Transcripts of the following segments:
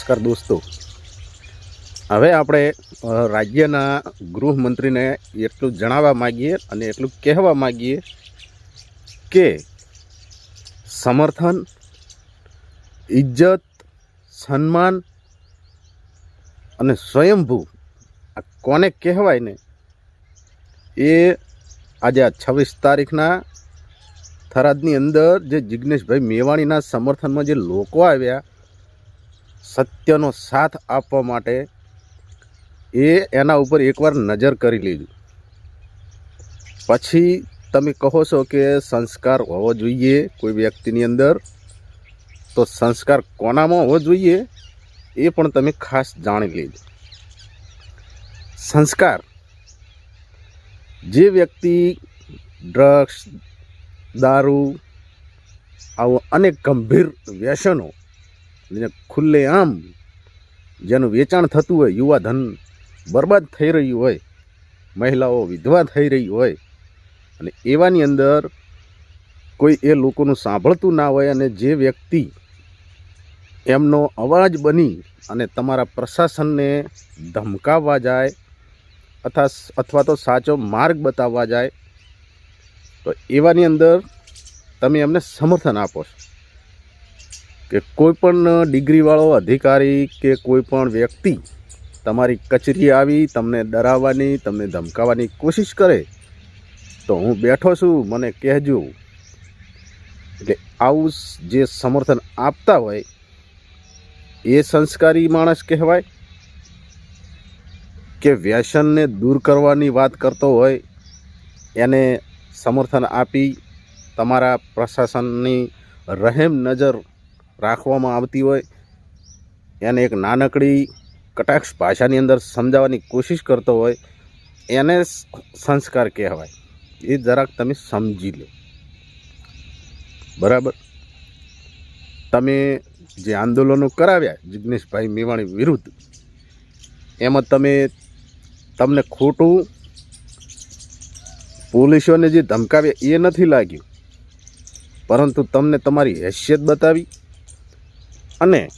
નમસ્કાર દોસ્તો. હવે આપણે રાજ્યના ગૃહમંત્રીને એટલું જણાવવા માગીએ અને એટલું કહેવા માગીએ કે સમર્થન, ઇજ્જત, સન્માન અને સ્વયંભૂ, આ કોને કહેવાય ને? એ આજે આ છવ્વીસ તારીખના થરાદની અંદર જે જિજ્ઞેશભાઈ મેવાણીના સમર્થનમાં જે લોકો આવ્યા સત્યનો સાથ આપવા માટે એ એના ઉપર એકવાર નજર કરી લીધું પછી તમે કહો છો કે સંસ્કાર હોવો જોઈએ કોઈ વ્યક્તિની અંદર, તો સંસ્કાર કોનામાં હોવો જોઈએ એ પણ તમે ખાસ જાણી લેજો. સંસ્કાર, જે વ્યક્તિ ડ્રગ્સ, દારૂ, આવું અનેક ગંભીર વ્યસનો જેને ખુલ્લે આમ જેનું વેચાણ થતું હોય યુવા ધન બરબાદ થઈ રહ્યું હોય, મહિલાઓ વિધવા થઈ રહી હોય અને એવાની અંદર કોઈ એ લોકોનું સાંભળતું ના હોય અને જે વ્યક્તિ એમનો અવાજ બની અને તમારા પ્રશાસનને ધમકાવવા જાય અથવા અથવા તો સાચો માર્ગ બતાવવા જાય, તો એવાની અંદર તમે એમને સમર્થન આપો છો. કે કોઈપણ ડિગ્રીવાળો અધિકારી કે કોઈ પણ વ્યક્તિ તમારી કચેરી આવી, તમને ડરાવવાની, તમને ધમકાવવાની કોશિશ કરે, તો હું બેઠો છું, મને કહેજો. એટલે આવું જે સમર્થન આપતા હોય, એ સંસ્કારી માણસ કહેવાય કે વ્યસનને દૂર કરવાની વાત કરતો હોય, એને સમર્થન આપી તમારા પ્રશાસનની રહેમ નજર રાખવામાં આવતી હોય. એને એક નાનકડી કટાક્ષ ભાષાની અંદર સમજાવવાની કોશિશ કરતો હોય, એને સંસ્કાર કહેવાય. એ જરાક તમે સમજી લો. બરાબર? તમે જે આંદોલનો કરાવ્યા જિજ્ઞેશભાઈ મેવાણી વિરુદ્ધ, એમાં તમે, તમને ખોટું પોલીસોને જે ધમકાવ્યા એ નથી લાગ્યું. પરંતુ તમને તમારી હેસિયત બતાવી અને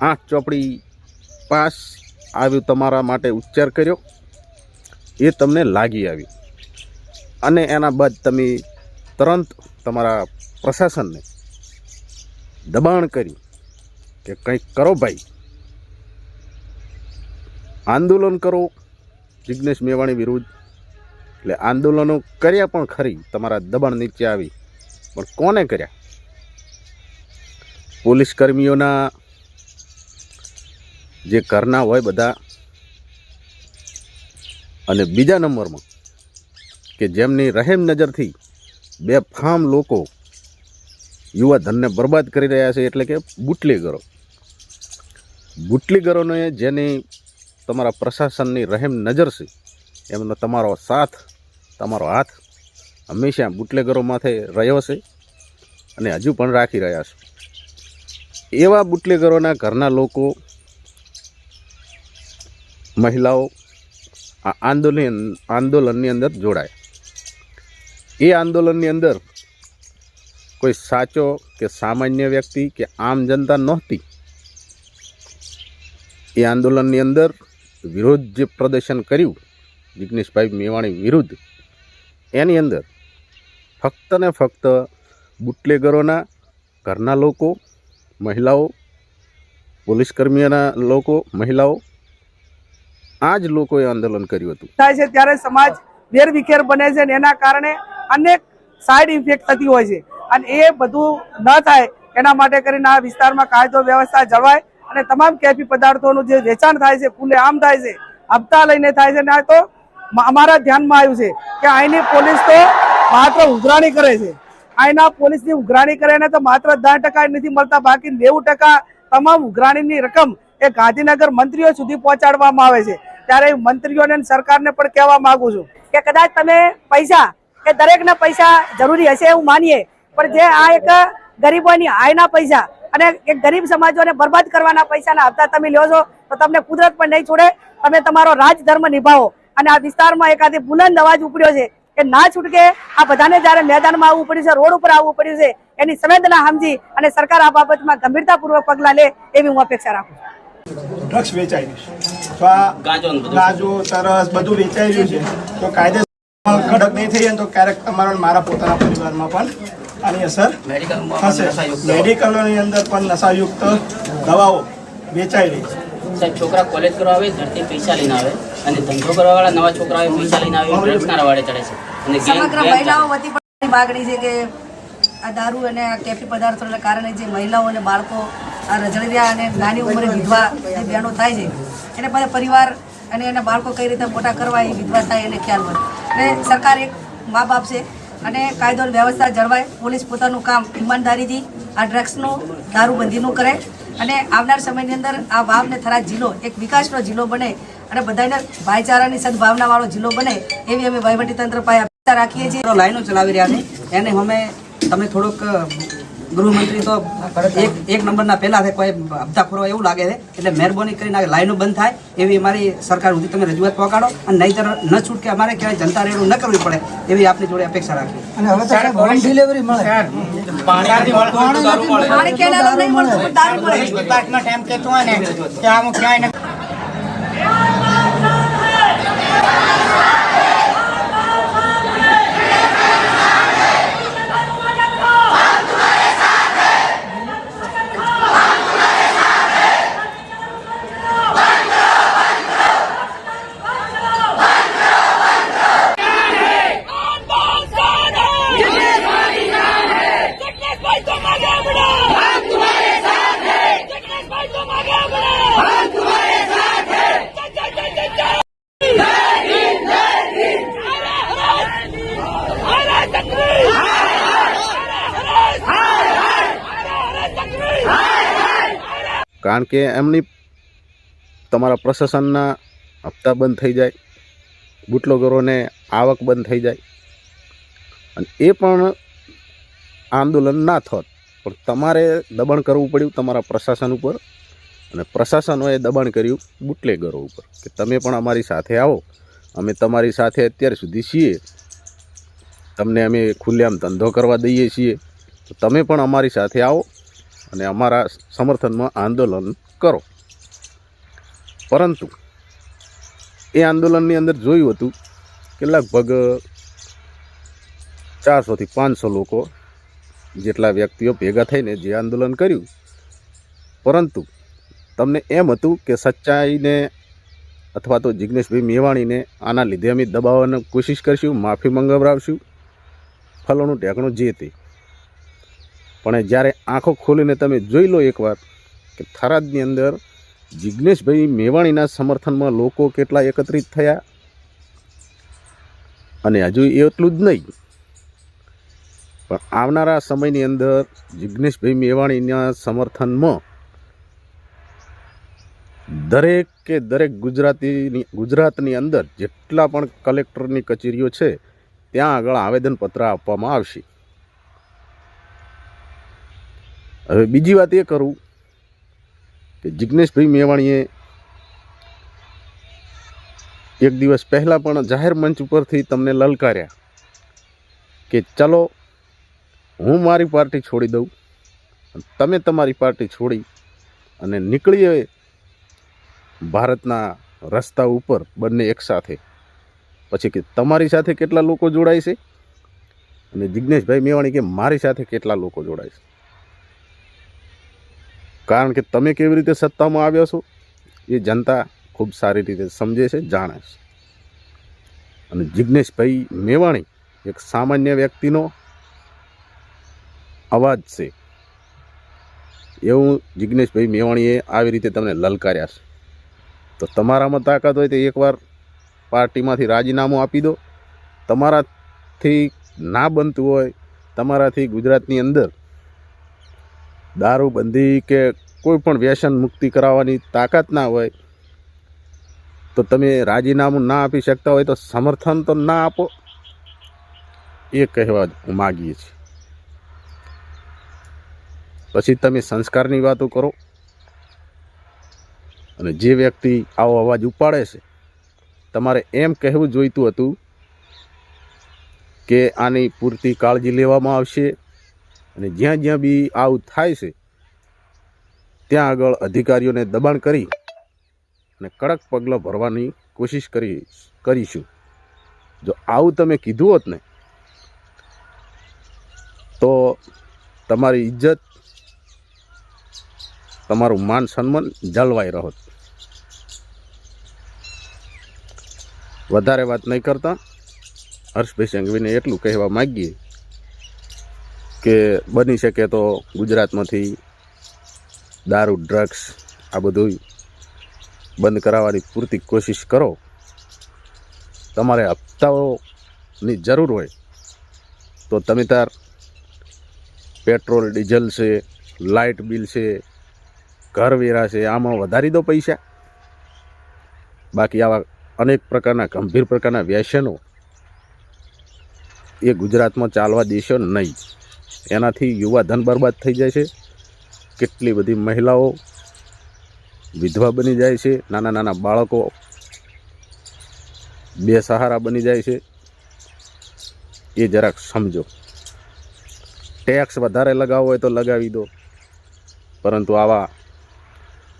આઠ ચોપડી પાસ આવ્યું તમારા માટે ઉચ્ચાર કર્યો. એ તમને લાગી આવી. અને એના બાદ તમે તરંત તમારા પ્રશાસનને દબાણ કરી કે કંઈક કરો ભાઈ. આંદોલન કરો. જિજ્ઞેશ મેવાણી વિરુદ્ધ. એટલે આંદોલનો કર્યા પણ ખરી. તમારા દબાણ નીચે આવી. પણ કોને કર્યા? પોલીસ કર્મીઓના જે ઘરના હોય બધા, અને બીજા નંબરમાં કે જેમની રહેમ નજરથી બે ફામ લોકો યુવા ધનને બરબાદ કરી રહ્યા છે એટલે કે બુટલેગરો. બુટલેગરોને જેની તમારા પ્રશાસનની રહેમ નજર છે, એમનો તમારો સાથ, તમારો હાથ હંમેશા બુટલેગરો માથે રહ્યો છે અને હજુ પણ રાખી રહ્યા છે. એવા બુટલેગરોના ઘરના લોકો, મહિલાઓ આંદોલન, આંદોલનની અંદર જોડાય. એ આંદોલનની અંદર કોઈ સાચો કે સામાન્ય વ્યક્તિ કે આમ જનતા નહોતી. એ આંદોલનની અંદર વિરોધ જે પ્રદર્શન કર્યું, જિગ્નેશભાઈ મેવાણી વિરુદ્ધ, એની અંદર ફક્ત ને ફક્ત બુટલેગરોના ઘરના લોકો મહિલાઓ પોલીસ કર્મીઓના લોકો, મહિલાઓ આ જ લોકોએ આંદોલન કર્યું હતું. થાય છે ત્યારે સમાજ વેરવિખેર બને છે અને એના કારણે અનેક સાઈડ ઇફેક્ટ થતી હોય છે. અને એ બધું ન થાય એના માટે કરીને આ વિસ્તારમાં કાયદો, વ્યવસ્થા જળવાય અને તમામ કેફી પદાર્થોનું જે વેચાણ થાય છે ખુલ્લે આમ થાય છે, હપ્તા લઈને થાય છે. ને તો અમારા ધ્યાનમાં આવ્યું છે કે અહીંની પોલીસ તો માત્ર ઉઘરાણી કરે છે. અહીંના પોલીસની ઉઘરાણી કરે તો માત્ર દસ ટકા નથી મળતા, બાકી નેવું ટકા તમામ ઉઘરાણીની રકમ એ ગાંધીનગર મંત્રીઓ સુધી પહોંચાડવામાં આવે છે. ત્યારે મંત્રીઓને સરકારને પણ કહેવા માંગુ છું કે કદાચ તમે પૈસા, કે દરેકના પૈસા જરૂરી હશે એવું માનીએ, પણ જે આ એક ગરીબોની આયના પૈસા અને એક ગરીબ સમાજોને બરબાદ કરવાના પૈસાના હપ્તા તમે લ્યો છો, તો તમને કુદરત પણ નહીં છોડે. તમે તમારો રાજધર્મ નિભાવો અને આ વિસ્તારમાં એકાદી બુલંદ અવાજ ઉપડ્યો છે કે ના છૂટકે આ બધાને જયારે મેદાનમાં આવવું પડ્યું છે રોડ ઉપર આવવું પડ્યું છે એની સંવેદના સમજી અને સરકાર આ બાબતમાં ગંભીરતાપૂર્વક પગલાં લે એવી હું અપેક્ષા રાખું છું. ડ્રગ્સ વેચાઈ રહ્યું છે. તો આ ગાંજો ને બધું. ગાંજો તરસ બધું વેચાઈ રહ્યું છે. તો કાયદે કડક નહીં થઈ તો ક્યારેક તમારા મારા પોતાના પરિવારમાં પણ આની અસર મેડિકલમાં થશે. મેડિકલોની અંદર પણ નશાયુક્ત દવાઓ વેચાઈ રહી છે. સાહેબ છોકરા કોલેજ કરવા આવે ઘરથી પૈસા લઈને આવે અને ધંધો કરવા વાળા નવા છોકરા પૈસા લઈને આવે રવાડે ચડે છે. સમગ્ર મહિલાઓ વતી પણ માગણી છે કે આ દારૂ અને આ કેફી પદાર્થોના કારણે જે મહિલાઓ અને બાળકો આ રજળિયા અને નાની ઉંમરે વિધવા જે બહેનો થાય છે એને બધા પરિવાર અને એના બાળકો કઈ રીતે મોટા કરવા એ વિધવા થાય એને ખ્યાલ હોય. અને સરકાર એક મા બાપ છે અને કાયદો વ્યવસ્થા જળવાય. પોલીસ પોતાનું કામ ઈમાનદારીથી આ ડ્રગ્સનું દારૂબંધીનું કરે અને આવનાર સમયની અંદર આ વાવ ને થરાદ જિલ્લો એક વિકાસનો જિલ્લો બને અને બધાને ભાઈચારાની સદભાવનાવાળો જિલ્લો બને એવી અમે વહીવટીતંત્ર પાસે અપેક્ષા રાખીએ છીએ. લાઈનો ચલાવી રહ્યા છે. એને અમે તમે થોડુંક ગૃહમંત્રી તો એક એક નંબરના પહેલા છે કોઈ હપ્તાખોરો એવું લાગે છે. એટલે મહેરબાની કરીને લાઈનો બંધ થાય. એવી અમારી સરકાર સુધી તમે રજૂઆત પહોંચાડો. અને નહીતર ન છૂટકે અમારે ક્યાંય જનતા રેડું ન કરવી પડે એવી આપની જોડે અપેક્ષા રાખીએ. મળતું દારૂ મળે. કારણ કે એમની તમારા પ્રશાસનના હપ્તા બંધ થઈ જાય, બુટલોગરોને આવક બંધ થઈ જાય. અને એ પણ આંદોલન ના થોત, પણ તમારે દબાણ કરવું પડ્યું તમારા પ્રશાસન ઉપર અને પ્રશાસનોએ દબાણ કર્યું બુટલેગરો ઉપર, કે તમે પણ અમારી સાથે આવો. અમે તમારી સાથે અત્યાર સુધી છીએ. તમને અમે ખુલ્લેઆમ ધંધો કરવા દઈએ છીએ, તો તમે પણ અમારી સાથે આવો અને અમારા સમર્થનમાં આંદોલન કરો. પરંતુ એ આંદોલનની અંદર જોયું હતું કે લગભગ ચારસોથી પાંચસો લોકો જેટલા વ્યક્તિઓ ભેગા થઈને જે આંદોલન કર્યું. પરંતુ તમને એમ હતું કે સચ્ચાઈને અથવા તો જિગ્નેશભાઈ મેવાણીને આના લીધે અમે દબાવવાની કોશિશ કરીશું, માફી મંગાવડાવશું ફલોનું ઢેકણું જે તે. પણ જ્યારે આંખો ખોલીને તમે જોઈ લો એકવાર કે થરાદની અંદર જિજ્ઞેશભાઈ મેવાણીના સમર્થનમાં લોકો કેટલા એકત્રિત થયા. અને હજુ એટલું જ નહીં. પણ આવનારા સમયની અંદર જિજ્ઞેશભાઈ મેવાણીના સમર્થનમાં દરેક કે દરેક ગુજરાતીની ગુજરાતની અંદર જેટલા પણ કલેક્ટરની કચેરીઓ છે ત્યાં આગળ આવેદનપત્ર આપવામાં આવશે. હવે બીજી વાત એ કરું કે જિજ્ઞેશભાઈ મેવાણીએ એક દિવસ પહેલાં પણ જાહેર મંચ ઉપરથી તમને લલકાર્યા કે ચલો હું મારી પાર્ટી છોડી દઉં તમે તમારી પાર્ટી છોડી અને નીકળીએ ભારતના રસ્તા ઉપર બંને એકસાથે પછી કે તમારી સાથે કેટલા લોકો જોડાય છે? અને જિજ્ઞેશભાઈ મેવાણી કે મારી સાથે કેટલા લોકો જોડાય છે? કારણ કે તમે કેવી રીતે સત્તામાં આવ્યા છો, એ જનતા ખૂબ સારી રીતે સમજે છે, જાણે છે. અને જિજ્ઞેશભાઈ મેવાણી એક સામાન્ય વ્યક્તિનો અવાજ છે. એવું જિજ્ઞેશભાઈ મેવાણીએ આવી રીતે તમને લલકાર્યા છે. તો તમારામાં તાકાત હોય તો એકવાર પાર્ટીમાંથી રાજીનામું આપી દો. તમારાથી ના બનતું હોય, તમારાથી ગુજરાતની અંદર દારૂબંધી કે કોઈ પણ વ્યસન મુક્તિ કરાવવાની તાકાત ના હોય, તો તમે રાજીનામું ના આપી શકતા હોય તો સમર્થન તો ના આપો. એ કહેવા માગીએ છીએ. પછી તમે સંસ્કારની વાતો કરો. અને જે વ્યક્તિ આવો અવાજ ઉપાડે છે તમારે એમ કહેવું જોઈતું હતું કે આની પૂરતી કાળજી લેવામાં આવશે અને જ્યાં જ્યાં બી આવું થાય છે, ત્યાં આગળ અધિકારીઓને દબાણ કરી અને કડક પગલાં ભરવાની કોશિશ કરી, કરીશું. જો આવું તમે કીધું હોત ને, તો તમારી ઇજ્જત, તમારું માન સન્માન જળવાઈ રહત વધારે વાત નહીં કરતા. હર્ષભાઈ સંઘવીને એટલું કહેવા માગીએ કે બની શકે તો ગુજરાતમાંથી દારૂ ડ્રગ્સ આ બધું બંધ કરાવવાની પૂરતી કોશિશ કરો. તમારે હપ્તાઓની જરૂર હોય તો તમે તાર પેટ્રોલ, ડીઝલ છે, લાઇટ બિલ છે ઘર વેરા છે, આમાં વધારી દો પૈસા. બાકી આવા અનેક પ્રકારના ગંભીર પ્રકારના વ્યસનો એ ગુજરાતમાં ચાલવા દેશો નહીં. એનાથી યુવા ધન બરબાદ થઈ જાય છે. કેટલી બધી મહિલાઓ વિધવા બની જાય છે. નાના નાના બાળકો બેસહારા બની જાય છે. એ જરાક સમજો. ટેક્સ વધારે લગાવવો હોય તો લગાવી દો. પરંતુ આવા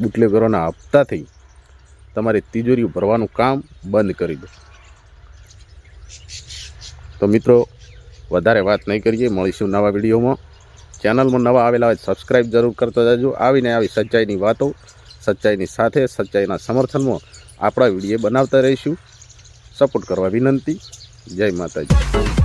બુટલેગરોના હપ્તાથી તમારી તિજોરી ભરવાનું કામ બંધ કરી દો. તો મિત્રો, વધારે વાત નહીં કરીએ, મળીશું નવા વિડીયોમાં. ચેનલમાં નવા આવેલા હોય સબસ્ક્રાઈબ જરૂર કરતા જજો. આવીને આવી સચ્ચાઈની વાતો, સચ્ચાઈની સાથે, સચ્ચાઈના સમર્થનમાં આપણા વીડિયો બનાવતા રહીશું. સપોર્ટ કરવા વિનંતી. જય માતાજી.